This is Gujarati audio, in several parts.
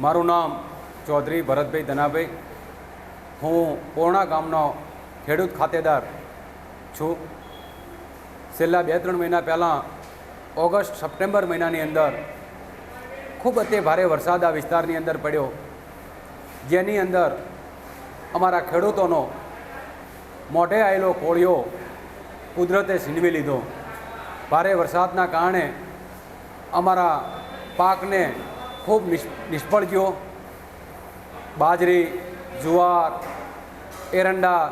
મારું નામ ચૌધરી ભરતભાઈ ધનાભાઈ. હું પોરણા ગામનો ખેડૂત ખાતેદાર છું. છેલ્લા બે ત્રણ મહિના પહેલાં ઓગસ્ટ, સપ્ટેમ્બર મહિનાની અંદર ખૂબ અતિ ભારે વરસાદ આ વિસ્તારની અંદર પડ્યો. જેની અંદર અમારા ખેડૂતોનો મોઢે આવેલો કોળિયો કુદરતે છીનવી લીધો. ભારે વરસાદના કારણે અમારા પાકને ખૂબ નિષ્ફળ ગયો. બાજરી, જુવાર, એરંડા,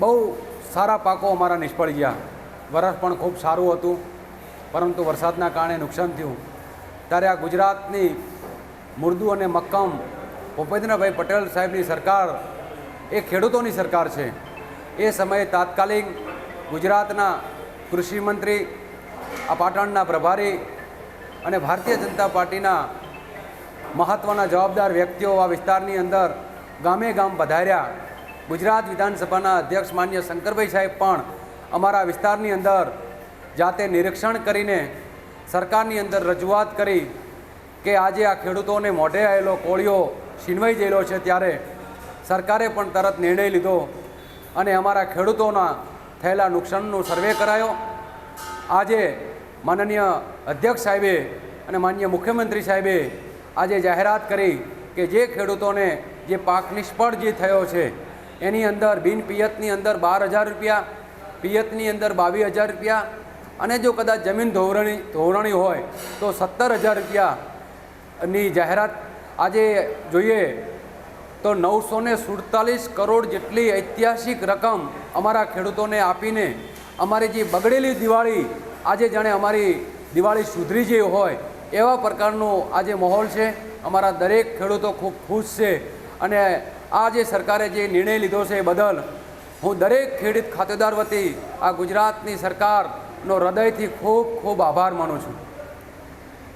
બહુ સારા પાકો અમારા નિષ્ફળ ગયા. વરસ પણ ખૂબ સારું હતું, પરંતુ વરસાદના કારણે નુકસાન થયું. ત્યારે આ ગુજરાતની મુર્દુ અને મક્કમ ભૂપેન્દ્રભાઈ પટેલ સાહેબની સરકાર એ ખેડૂતોની સરકાર છે. એ સમયે તાત્કાલિક ગુજરાતના કૃષિમંત્રી આ પાટણના પ્રભારી અને ભારતીય જનતા પાર્ટીના મહત્ત્વના જવાબદાર વ્યક્તિઓ આ વિસ્તારની અંદર ગામે ગામ પધાર્યા. ગુજરાત વિધાનસભાના અધ્યક્ષ માન્ય શંકરભાઈ સાહેબ પણ અમારા વિસ્તારની અંદર જાતે નિરીક્ષણ કરીને સરકારની અંદર રજૂઆત કરી કે આજે આ ખેડૂતોને મોઢે આવેલો કોળિયો છીનવાઈ ગયેલો છે ત્યારે સરકારે પણ તરત નિર્ણય લીધો અને અમારા ખેડૂતોના થયેલા નુકસાનનું સર્વે કરાયો. આજે માનનીય અધ્યક્ષ સાહેબે અને માનનીય મુખ્યમંત્રી સાહેબે આજે જાહેરાત કરી કે જે ખેડૂતોને જે પાક નિષ્ફળ જે થયો છે, એની અંદર બિન પિયતની અંદર બાર હજાર રૂપિયા, પિયતની અંદર બાવીસ હજાર રૂપિયા અને જો કદાચ જમીન ધોરણી ધોરણી હોય તો સત્તર હજાર રૂપિયાની જાહેરાત આજે જોઈએ તો નવસો ને સુડતાલીસ કરોડ જેટલી ઐતિહાસિક રકમ અમારા ખેડૂતોને આપીને અમારી જે બગડેલી દિવાળી આજે જાણે અમારી દિવાળી સુધરી જેવી હોય એવા પ્રકારનો આજે માહોલ છે. અમારા દરેક ખેડૂતો ખૂબ ખુશ છે અને આ જે સરકારે જે નિર્ણય લીધો છે એ બદલ હું દરેક ખેડૂત ખાતેદાર વતી આ ગુજરાતની સરકારનો હૃદયથી ખૂબ ખૂબ આભાર માનું છું.